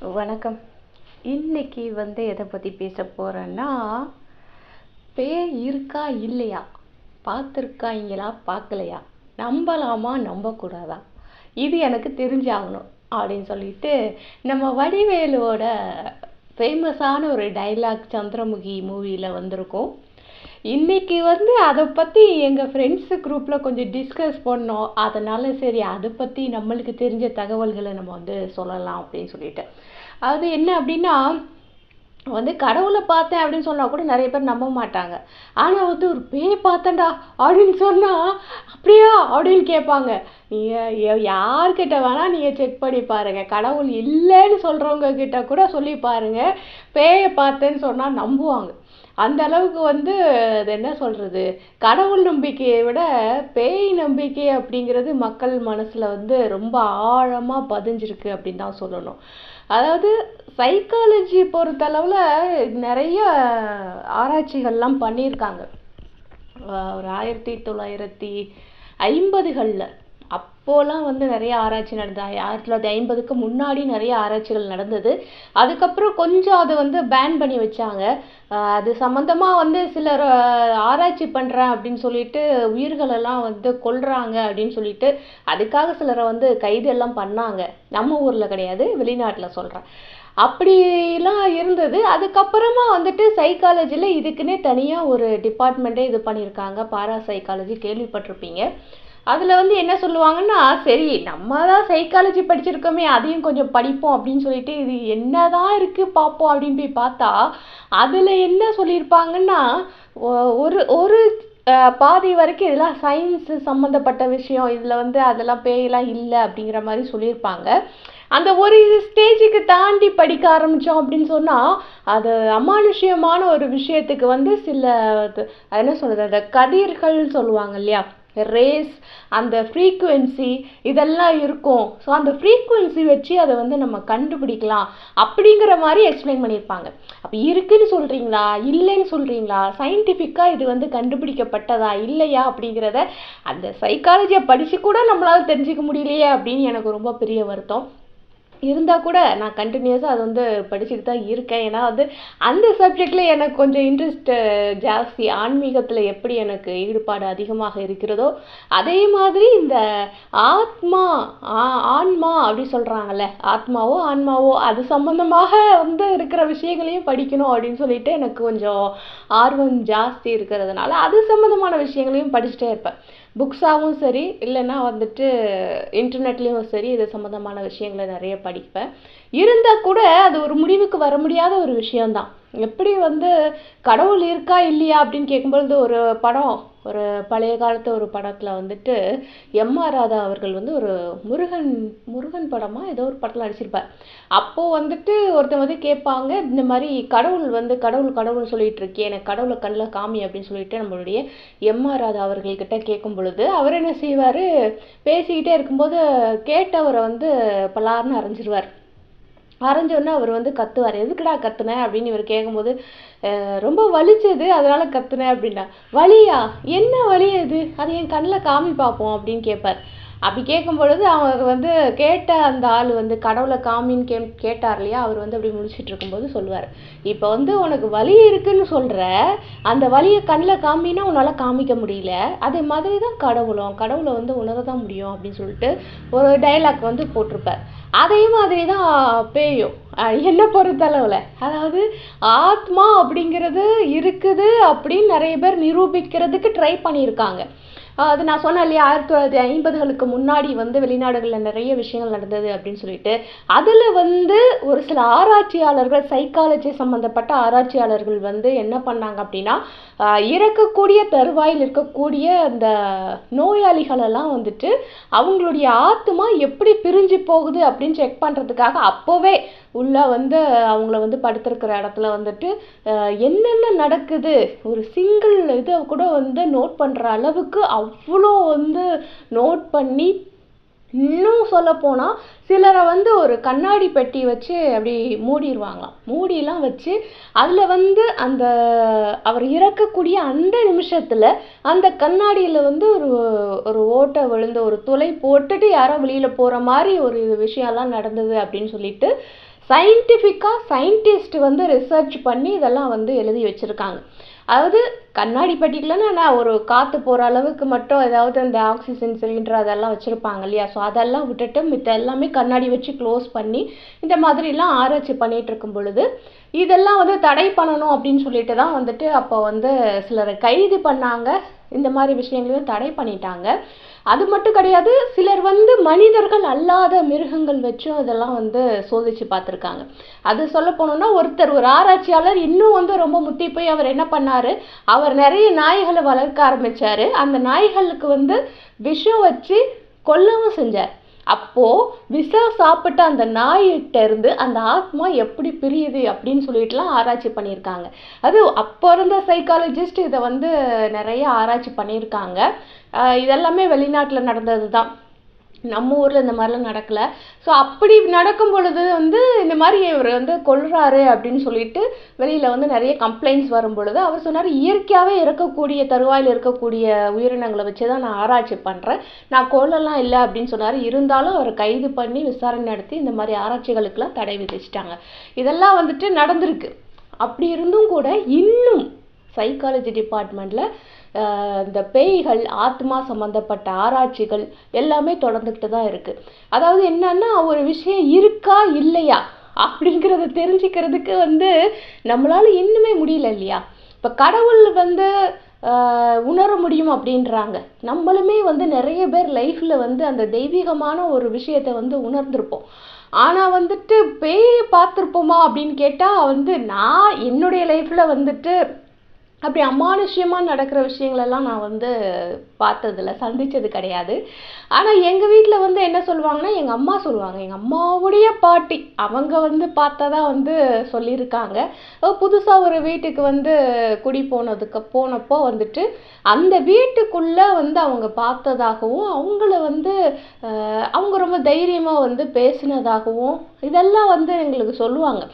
வணக்கம். இன்னைக்கு வந்து எதை பற்றி பேச போகிறேன்னா பேய் இருக்கா இல்லையா? பார்த்துருக்காங்களா பார்க்கலையா? நம்பலாமா? நம்பக்கூடாதா? இது எனக்கு தெரிஞ்சாகணும் அப்படின்னு சொல்லிட்டு நம்ம வடிவேலுவோட ஃபேமஸான ஒரு டைலாக் சந்திரமுகி மூவியில் வந்திருக்கோம். இன்னைக்கு வந்து அதை பற்றி எங்கள் ஃப்ரெண்ட்ஸு குரூப்பில் கொஞ்சம் டிஸ்கஸ் பண்ணோம். அதனால் சரி அதை பற்றி நம்மளுக்கு தெரிஞ்ச தகவல்களை நம்ம வந்து சொல்லலாம் அப்படின்னு சொல்லிட்டு. அது என்ன அப்படின்னா வந்து கடவுளை பார்த்தேன் அப்படின்னு சொன்னால் கூட நிறைய பேர் நம்ப மாட்டாங்க. ஆனால் வந்து ஒரு பேய் பார்த்தேன்டா அப்படின்னு சொன்னால் அப்படியா? அப்படின்னு கேட்பாங்க. நீங்கள் யார்கிட்ட வேணால் நீங்கள் செக் பண்ணி பாருங்கள் கடவுள் இல்லைன்னு சொல்கிறவங்க கிட்ட கூட சொல்லி பாருங்கள் பேயை பார்த்தேன்னு சொன்னால் நம்புவாங்க. அந்த அளவுக்கு வந்து அது என்ன சொல்கிறது கடவுள் நம்பிக்கையை விட பேய் நம்பிக்கை அப்படிங்கிறது மக்கள் மனசில் வந்து ரொம்ப ஆழமாக பதிஞ்சிருக்கு அப்படின்னு தான் சொல்லணும். அதாவது சைக்காலஜி பொறுத்தளவில் நிறைய ஆராய்ச்சிகள்லாம் பண்ணியிருக்காங்க. ஒரு ஆயிரத்தி தொள்ளாயிரத்தி ஐம்பதுகளில். அப்போலாம் வந்து நிறைய ஆராய்ச்சி நடந்தது. ஆயிரத்தி தொள்ளாயிரத்தி ஐம்பதுக்கு முன்னாடி நிறைய ஆராய்ச்சிகள் நடந்தது. அதுக்கப்புறம் கொஞ்சம் அதை வந்து பேன் பண்ணி வச்சாங்க. அது சம்மந்தமாக வந்து சிலர் ஆராய்ச்சி பண்ணுறேன் அப்படின்னு சொல்லிட்டு உயிர்களெல்லாம் வந்து கொல்றாங்க அப்படின்னு சொல்லிட்டு அதுக்காக சிலரை வந்து கைது எல்லாம் பண்ணாங்க. நம்ம ஊரில் கிடையாது வெளிநாட்டில் சொல்கிறேன் அப்படிலாம் இருந்தது. அதுக்கப்புறமா வந்துட்டு சைக்காலஜியில் இதுக்குன்னே தனியாக ஒரு டிபார்ட்மெண்ட்டே இது பண்ணியிருக்காங்க. பாரா சைக்காலஜி கேள்விப்பட்டிருப்பீங்க. அதில் வந்து என்ன சொல்லுவாங்கன்னா சரி நம்ம தான் சைக்காலஜி படிச்சிருக்கோமே அதையும் கொஞ்சம் படிப்போம் அப்படின்னு சொல்லிட்டு இது என்ன தான் இருக்குது பார்ப்போம் அப்படின்னு போய் பார்த்தா அதில் என்ன சொல்லியிருப்பாங்கன்னா ஒரு ஒரு பாதி வரைக்கும் இதெல்லாம் சயின்ஸு சம்மந்தப்பட்ட விஷயம் இதில் வந்து அதெல்லாம் பேயெல்லாம் இல்லை அப்படிங்கிற மாதிரி சொல்லியிருப்பாங்க. அந்த ஒரு ஸ்டேஜுக்கு தாண்டி படிக்க ஆரம்பித்தோம் அப்படின்னு சொன்னால் அது அமானுஷ்யமான ஒரு விஷயத்துக்கு வந்து சில என்ன சொல்கிறது அந்த கதிர்கள் சொல்லுவாங்க இல்லையா? ரேஸ் அந்த ஃப்ரீக்குவென்சி இதெல்லாம் இருக்கும். ஸோ அந்த ஃப்ரீக்குவென்சி வச்சு அதை வந்து நம்ம கண்டுபிடிக்கலாம். அப்படிங்கிற மாதிரி எக்ஸ்பிளைன் பண்ணியிருப்பாங்க. அப்போ இருக்குன்னு சொல்கிறீங்களா இல்லைன்னு சொல்கிறீங்களா சயின்டிஃபிக்காக இது வந்து கண்டுபிடிக்கப்பட்டதா? இல்லையா? அப்படிங்கிறத அந்த சைக்காலஜியை படித்து கூட நம்மளால் தெரிஞ்சுக்க முடியலையே அப்படின்னு எனக்கு ரொம்ப பெரிய வருத்தம். இருந்தால் கூட நான் கண்டினியூஸாக அது வந்து படிச்சுட்டு தான் இருக்கேன். ஏன்னா வந்து அந்த சப்ஜெக்டில் எனக்கு கொஞ்சம் இன்ட்ரெஸ்ட்டு ஜாஸ்தி. ஆன்மீகத்தில் எப்படி எனக்கு ஈடுபாடு அதிகமாக இருக்கிறதோ அதே மாதிரி இந்த ஆத்மா ஆன்மா அப்படி சொல்கிறாங்கல்ல ஆத்மாவோ ஆன்மாவோ அது சம்மந்தமாக வந்து இருக்கிற விஷயங்களையும் படிக்கணும் அப்படின்னு சொல்லிட்டு எனக்கு கொஞ்சம் ஆர்வம் ஜாஸ்தி இருக்கிறதுனால அது சம்மந்தமான விஷயங்களையும் படிச்சுட்டே இருப்பேன். புக்ஸாகவும் சரி இல்லைன்னா வந்துட்டு இன்டர்நெட்லேயும் சரி இது சம்மந்தமான விஷயங்களை நிறைய படிப்பேன். இருந்தால் கூட அது ஒரு முடிவுக்கு வர முடியாத ஒரு விஷயம்தான். எப்படி வந்து கடவுள் இருக்கா இல்லையா அப்படின்னு கேட்கும்பொழுது ஒரு படம் ஒரு பழைய காலத்து ஒரு படத்தில் வந்துட்டு எம் ஆர் ராதா அவர்கள் வந்து ஒரு முருகன் முருகன் படமாக ஏதோ ஒரு படத்தில் நடிச்சிருப்பார். அப்போது வந்துட்டு ஒருத்தன் வந்து கேட்பாங்க இந்த மாதிரி கடவுள் வந்து கடவுள் கடவுள் சொல்லிட்டு இருக்கே எனக்கு கடவுளை கண்ணில் காமி அப்படின்னு சொல்லிட்டு நம்மளுடைய எம் ஆர் ராதா அவர்கள்கிட்ட கேட்கும் பொழுது அவர் என்ன செய்வார்? பேசிக்கிட்டே இருக்கும்போது கேட்டவரை வந்து பலார்னு அரைஞ்சிருவார். அரைஞ்சோடனே அவர் வந்து கத்துவார். எதுக்குடா கத்துன? அப்படின்னு இவர் கேட்கும்போது ரொம்ப வலிச்சது அதனால கத்துனேன் அப்படின்னா வலியா? என்ன வலி அது? அது என் கண்ணில் காமி பார்ப்போம் அப்படின்னு கேட்பார் அப்படி கேட்கும் பொழுது அவர் வந்து கேட்ட அந்த ஆள் வந்து கடவுளை காமின்னு கே கேட்டார் இல்லையா அவர் வந்து அப்படி முடிச்சுட்டு இருக்கும்போது சொல்லுவார். இப்போ வந்து உனக்கு வலி இருக்குன்னு சொல்கிற அந்த வலியை கண்ணில் காமினா உன்னால் காமிக்க முடியல. அதே மாதிரி தான் கடவுளும். கடவுளை வந்து உணர தான் முடியும் அப்படின்னு சொல்லிட்டு ஒரு டைலாக் வந்து போட்டிருப்பார். அதே மாதிரி தான் பேயும் என்னை பொறுத்தளவில். அதாவது ஆத்மா அப்படிங்கிறது இருக்குது அப்படின்னு நிறைய பேர் நிரூபிக்கிறதுக்கு ட்ரை பண்ணியிருக்காங்க. அது நான் சொன்னேன் இல்லையா ஆயிரத்தி தொள்ளாயிரத்தி ஐம்பதுகளுக்கு முன்னாடி வந்து வெளிநாடுகளில் நிறைய விஷயங்கள் நடந்தது அப்படின்னு சொல்லிட்டு. அதில் வந்து ஒரு சில ஆராய்ச்சியாளர்கள் சைக்காலஜி சம்மந்தப்பட்ட ஆராய்ச்சியாளர்கள் வந்து என்ன பண்ணாங்க அப்படின்னா இறக்கக்கூடிய தருவாயில் இருக்கக்கூடிய அந்த நோயாளிகளெல்லாம் வந்துட்டு அவங்களுடைய ஆத்மா எப்படி பிரிஞ்சு போகுது அப்படின்னு செக் பண்ணுறதுக்காக அப்போவே உள்ளே வந்து அவங்கள வந்து படுத்திருக்கிற இடத்துல வந்துட்டு என்னென்ன நடக்குது? ஒரு சிங்கிள் இதை கூட வந்து நோட் பண்ணுற அளவுக்கு அவ்வளோ வந்து நோட் பண்ணி இன்னும் சொல்லப்போனால் சிலரை வந்து ஒரு கண்ணாடி பெட்டி வச்சு அப்படி மூடிடுவாங்களாம் மூடிலாம் வச்சு அதில் வந்து அந்த அவர் இறக்கக்கூடிய அந்த நிமிஷத்தில் அந்த கண்ணாடியில் வந்து ஒரு ஒரு ஓட்டை விழுந்த ஒரு துளை போட்டுட்டு யாரோ வெளியில் போகிற மாதிரி ஒரு விஷயம்லாம் நடந்தது அப்படின்னு சொல்லிட்டு சயின்டிஃபிக்காக சயின்டிஸ்ட் வந்து ரிசர்ச் பண்ணி இதெல்லாம் வந்து எழுதி வச்சுருக்காங்க. அதாவது கண்ணாடி பெட்டிக்குலன்னா நான் ஒரு காற்று போகிற அளவுக்கு மட்டும் ஏதாவது அந்த ஆக்சிஜன் சிலிண்டர் அதெல்லாம் வச்சுருப்பாங்க இல்லையா? ஸோ அதெல்லாம் விட்டுட்டு மித்த எல்லாமே கண்ணாடி வச்சு க்ளோஸ் பண்ணி இந்த மாதிரிலாம் ஆராய்ச்சி பண்ணிகிட்டு இருக்கும் பொழுது இதெல்லாம் வந்து தடை பண்ணணும் அப்படின்னு சொல்லிட்டு தான் வந்துட்டு அப்போ வந்து சிலரை கைது பண்ணாங்க. இந்த மாதிரி விஷயங்களையும் தடை பண்ணிட்டாங்க. அது மட்டும் கிடையாது சிலர் வந்து மனிதர்கள் அல்லாத மிருகங்கள் வச்சும் இதெல்லாம் வந்து சோதிச்சு பார்த்துருக்காங்க. அது சொல்ல போனோம்னா ஒருத்தர் ஒரு ஆராய்ச்சியாளர் இன்னும் வந்து ரொம்ப முத்தி போய் அவர் என்ன பண்ணாரு? அவர் நிறைய நாய்களை வளர்க்க ஆரம்பித்தார் அந்த நாய்களுக்கு வந்து விஷம் வச்சு கொல்லவும் செஞ்சார். அப்போது விஷம் சாப்பிட்ட அந்த நாய்கிட்ட இருந்து அந்த ஆத்மா எப்படி பிரியுது அப்படின்னு சொல்லிட்டுலாம் ஆராய்ச்சி பண்ணியிருக்காங்க. அது அப்போ இருந்த சைக்காலஜிஸ்ட் இதை வந்து நிறைய ஆராய்ச்சி பண்ணியிருக்காங்க. இதெல்லாமே வெளிநாட்டில் நடந்தது தான் நம்ம ஊரில் இந்த மாதிரிலாம் நடக்கல. ஸோ அப்படி நடக்கும் பொழுது வந்து இந்த மாதிரி இவர் வந்து கொள்கிறாரு அப்படின்னு சொல்லிட்டு வெளியில் வந்து நிறைய கம்ப்ளைண்ட்ஸ் வரும் பொழுது அவர் சொன்னார் இயற்கையாகவே இருக்கக்கூடிய தருவாயில் இருக்கக்கூடிய உயிரினங்களை வச்சு தான் நான் ஆராய்ச்சி பண்ணுறேன் நான் கொள்ளலாம் இல்லை அப்படின்னு சொன்னார். இருந்தாலும் அவர் கைது பண்ணி விசாரணை நடத்தி இந்த மாதிரி ஆராய்ச்சிகளுக்கெல்லாம் தடை விதிச்சிட்டாங்க. இதெல்லாம் வந்துட்டு நடந்திருக்கு. அப்படி இருந்தும் கூட இன்னும் சைக்காலஜி டிபார்ட்மெண்ட்டில் இந்த பேய்கள் ஆத்மா சம்மந்தப்பட்ட ஆராய்ச்சிகள் எல்லாமே தொடர்ந்துக்கிட்டு தான் இருக்குது அதாவது என்னன்னா ஒரு விஷயம் இருக்கா இல்லையா அப்படிங்கிறத தெரிஞ்சுக்கிறதுக்கு வந்து நம்மளால இன்னுமே முடியல இல்லையா? இப்போ கடவுள் வந்து உணர முடியும் அப்படின்றாங்க. நம்மளுமே வந்து நிறைய பேர் லைஃப்பில் வந்து அந்த தெய்வீகமான ஒரு விஷயத்தை வந்து உணர்ந்திருப்போம். ஆனால் வந்துட்டு பேயை பார்த்துருப்போமா அப்படின்னு கேட்டால் வந்து நான் என்னுடைய லைஃப்பில் வந்துட்டு அப்படி அமானுஷ்யமாக நடக்கிற விஷயங்களெல்லாம் நான் வந்து பார்த்ததில்ல சந்தித்தது கிடையாது. ஆனால் எங்கள் வீட்டில் வந்து என்ன சொல்லுவாங்கன்னா எங்கள் அம்மா சொல்லுவாங்க எங்கள் அம்மாவுடைய பாட்டி அவங்க வந்து பார்த்ததா வந்து சொல்லியிருக்காங்க. புதுசாக ஒரு வீட்டுக்கு வந்து குடி போனதுக்கு போனப்போ வந்துட்டு அந்த வீட்டுக்குள்ளே வந்து அவங்க பார்த்ததாகவும் அவங்கள வந்து அவங்க ரொம்ப தைரியமாக வந்து பேசினதாகவும் இதெல்லாம் வந்து எங்களுக்கு சொல்லுவாங்க.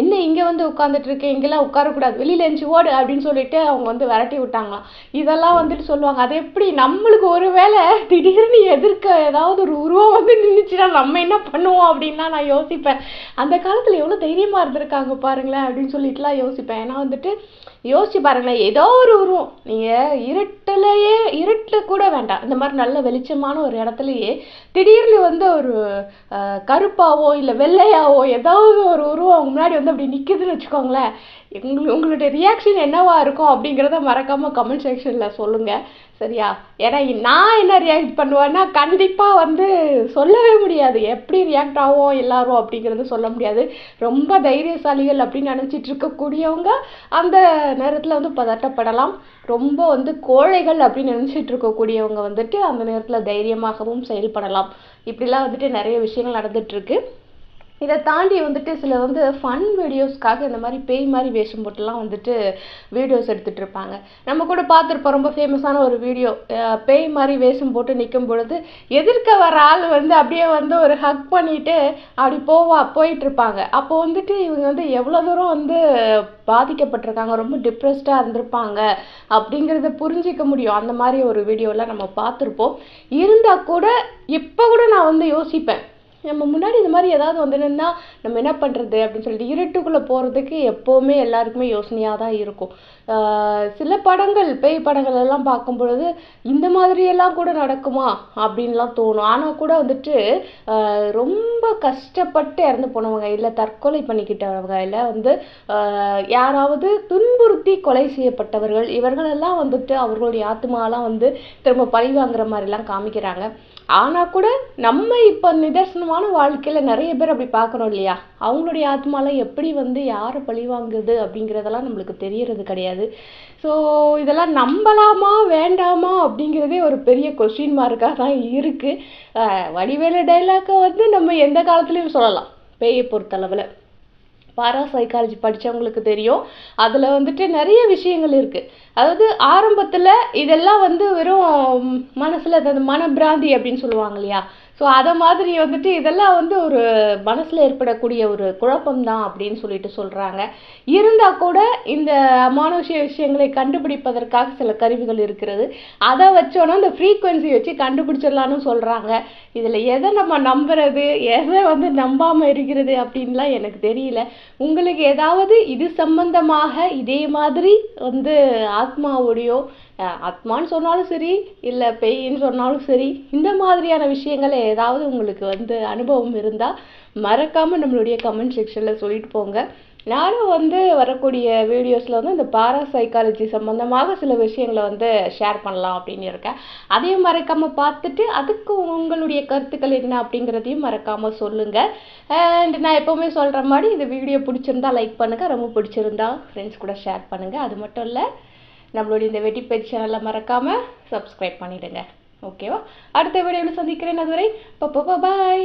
என்ன இங்கே வந்து உட்காந்துட்டு இருக்க இங்கெல்லாம் உட்காரக்கூடாது. வெளியில் எஞ்சி ஓடு அப்படின்னு சொல்லிட்டு அவங்க வந்து விரட்டி விட்டாங்களாம். இதெல்லாம் வந்துட்டு சொல்லுவாங்க. அது எப்படி? நம்மளுக்கு ஒரு வேளை திடீர்னு எதிர்க்க ஏதாவது ஒரு உருவம் வந்து நின்றுச்சுன்னா நம்ம என்ன பண்ணுவோம் அப்படின்லாம் நான் யோசிப்பேன். அந்த காலத்தில் எவ்வளோ தைரியமாக இருந்திருக்காங்க பாருங்களேன் அப்படின்னு சொல்லிட்டுலாம் யோசிப்பேன். ஏன்னா வந்துட்டு யோசிச்சு பாருங்களேன். ஏதோ ஒரு உருவம். நீங்கள் இருட்டிலேயே இருட்டில் கூட வேண்டாம். இந்த மாதிரி நல்ல வெளிச்சமான ஒரு இடத்துலையே திடீர்னு வந்து ஒரு கருப்பாவோ இல்லை வெள்ளையாவோ ஏதாவது ஒரு உருவம் அவங்க முன்னாடி வந்து அப்படி நிற்குதுன்னு வச்சுக்கோங்களேன். எங்களுக்கு உங்களுடைய ரியாக்ஷன் என்னவா இருக்கும் அப்படிங்கிறத மறக்காமல் கமெண்ட் செக்ஷனில் சொல்லுங்கள் சரியா? ஏன்னா நான் என்ன ரியாக்ட் பண்ணுவேன்னா கண்டிப்பாக வந்து சொல்லவே முடியாது. எப்படி ரியாக்ட் ஆகும் எல்லாரும் அப்படிங்கிறது சொல்ல முடியாது. ரொம்ப தைரியசாலிகள் அப்படின்னு நினச்சிட்டு இருக்கக்கூடியவங்க அந்த நேரத்தில் வந்து பதட்டப்படலாம். ரொம்ப வந்து கோழைகள் அப்படின்னு நினச்சிட்டு இருக்கக்கூடியவங்க வந்துட்டு அந்த நேரத்தில் தைரியமாகவும் செயல்படலாம். இப்படிலாம் வந்துட்டு நிறைய விஷயங்கள் நடந்துகிட்ருக்கு இதை தாண்டி வந்துட்டு சில வந்து ஃபன் வீடியோஸ்க்காக இந்த மாதிரி பேய் மாதிரி வேஷம் போட்டுலாம் வந்துட்டு வீடியோஸ் எடுத்துகிட்டு இருப்பாங்க. நம்ம கூட பார்த்துருப்போம் ரொம்ப ஃபேமஸான ஒரு வீடியோ பேய் மாதிரி வேஷம் போட்டு நிற்கும் பொழுது எதிர்க்க வர ஆள் வந்து அப்படியே வந்து ஒரு ஹக் பண்ணிட்டு அப்படி போவா போயிட்டுருப்பாங்க அப்போ வந்துட்டு இவங்க வந்து எவ்வளோ தூரம் வந்து பாதிக்கப்பட்டிருக்காங்க ரொம்ப டிப்ரெஸ்டாக இருந்திருப்பாங்க அப்படிங்கிறத புரிஞ்சிக்க முடியும். அந்த மாதிரி ஒரு வீடியோலாம் நம்ம பார்த்துருப்போம். இருந்தால் கூட இப்போ கூட நான் வந்து யோசிப்பேன். நம்ம முன்னாடி இந்த மாதிரி ஏதாவது வந்து நம்ம என்ன பண்ணுறது அப்படின்னு சொல்லிட்டு இருட்டுக்குள்ளே போகிறதுக்கு எப்போவுமே எல்லாருக்குமே யோசனையாக தான் இருக்கும் சில படங்கள் பேய் படங்கள் எல்லாம் பார்க்கும் பொழுது இந்த மாதிரியெல்லாம் கூட நடக்குமா அப்படின்லாம் தோணும். ஆனால் கூட வந்துட்டு ரொம்ப கஷ்டப்பட்டு இறந்து போனவங்க இல்லை தற்கொலை பண்ணிக்கிட்டவங்க இல்லை வந்து யாராவது துன்புறுத்தி கொலை செய்யப்பட்டவர்கள் இவர்களெல்லாம் வந்துட்டு அவர்களுடைய ஆத்மாலாம் வந்து திரும்ப பழி வாங்குற மாதிரிலாம் காமிக்கிறாங்க. ஆனால் கூட நம்ம இப்போ நிதர்சனம் நிதர்சனமான வாழ்க்கையில் நிறைய பேர் அப்படி பார்க்குறோம் இல்லையா? அவங்களுடைய ஆத்மாலாம் எப்படி வந்து யாரை பழிவாங்குது அப்படிங்கிறதெல்லாம் நம்மளுக்கு தெரியறது கிடையாது. ஸோ இதெல்லாம் நம்பலாமா வேண்டாமா அப்படிங்கிறதே ஒரு பெரிய கொஸ்டின் மார்க்காக தான் இருக்குது வடிவேலு டைலாக்கை வந்து நம்ம எந்த காலத்துலேயும் சொல்லலாம். பேயை பொறுத்தளவில் பாரா சைக்காலஜி படித்தவங்களுக்கு தெரியும். அதில் வந்துட்டு நிறைய விஷயங்கள் இருக்குது அதாவது ஆரம்பத்தில் இதெல்லாம் வந்து வெறும் மனசில் அதாவது மனப்பிராந்தி அப்படின்னு சொல்லுவாங்க இல்லையா? ஸோ அதை மாதிரி வந்துட்டு இதெல்லாம் வந்து ஒரு மனசில் ஏற்படக்கூடிய ஒரு குழப்பம்தான் அப்படின்னு சொல்லிட்டு சொல்கிறாங்க இருந்தால் கூட இந்த அமானுஷ்ய விஷயங்களை கண்டுபிடிப்பதற்காக சில கருவிகள் இருக்கிறது. அதை வச்சோன்னா இந்த ஃப்ரீக்குவென்சி வச்சு கண்டுபிடிச்சிடலான்னு சொல்கிறாங்க இதில் எதை நம்ம நம்புறது எதை வந்து நம்பாமல் இருக்கிறது அப்படின்லாம் எனக்கு தெரியல. உங்களுக்கு ஏதாவது இது சம்பந்தமாக இதே மாதிரி வந்து ஆத்மாவுடையோ ஆத்மான்னு சொன்னாலும் சரி இல்லை பேயின்னு சொன்னாலும் சரி இந்த மாதிரியான விஷயங்கள் ஏதாவது உங்களுக்கு வந்து அனுபவம் இருந்தால் மறக்காமல் நம்மளுடைய கமெண்ட் செக்ஷனில் சொல்லிட்டு போங்க. நானும் வந்து வரக்கூடிய வீடியோஸில் வந்து இந்த பாராசைக்காலஜி சம்மந்தமாக சில விஷயங்களை வந்து ஷேர் பண்ணலாம் அப்படின்னு இருக்கேன். அதையும் மறக்காமல் பார்த்துட்டு அதுக்கு உங்களுடைய கருத்துக்கள் என்ன அப்படிங்கிறதையும் மறக்காமல் சொல்லுங்கள் அண்ட் நான் எப்போவுமே சொல்கிற மாதிரி இந்த வீடியோ பிடிச்சிருந்தா லைக் பண்ணுங்கள் ரொம்ப பிடிச்சிருந்தா ஃப்ரெண்ட்ஸ் கூட ஷேர் பண்ணுங்கள் அது மட்டும் இல்லை நம்மளுடைய இந்த வெட்டி சேனலை மறக்காமல் சப்ஸ்கிரைப் பண்ணிடுங்க. ஓகேவா அடுத்த வீடியோவில் சந்திக்கிறேன். அதுவரை பப்பா பாய்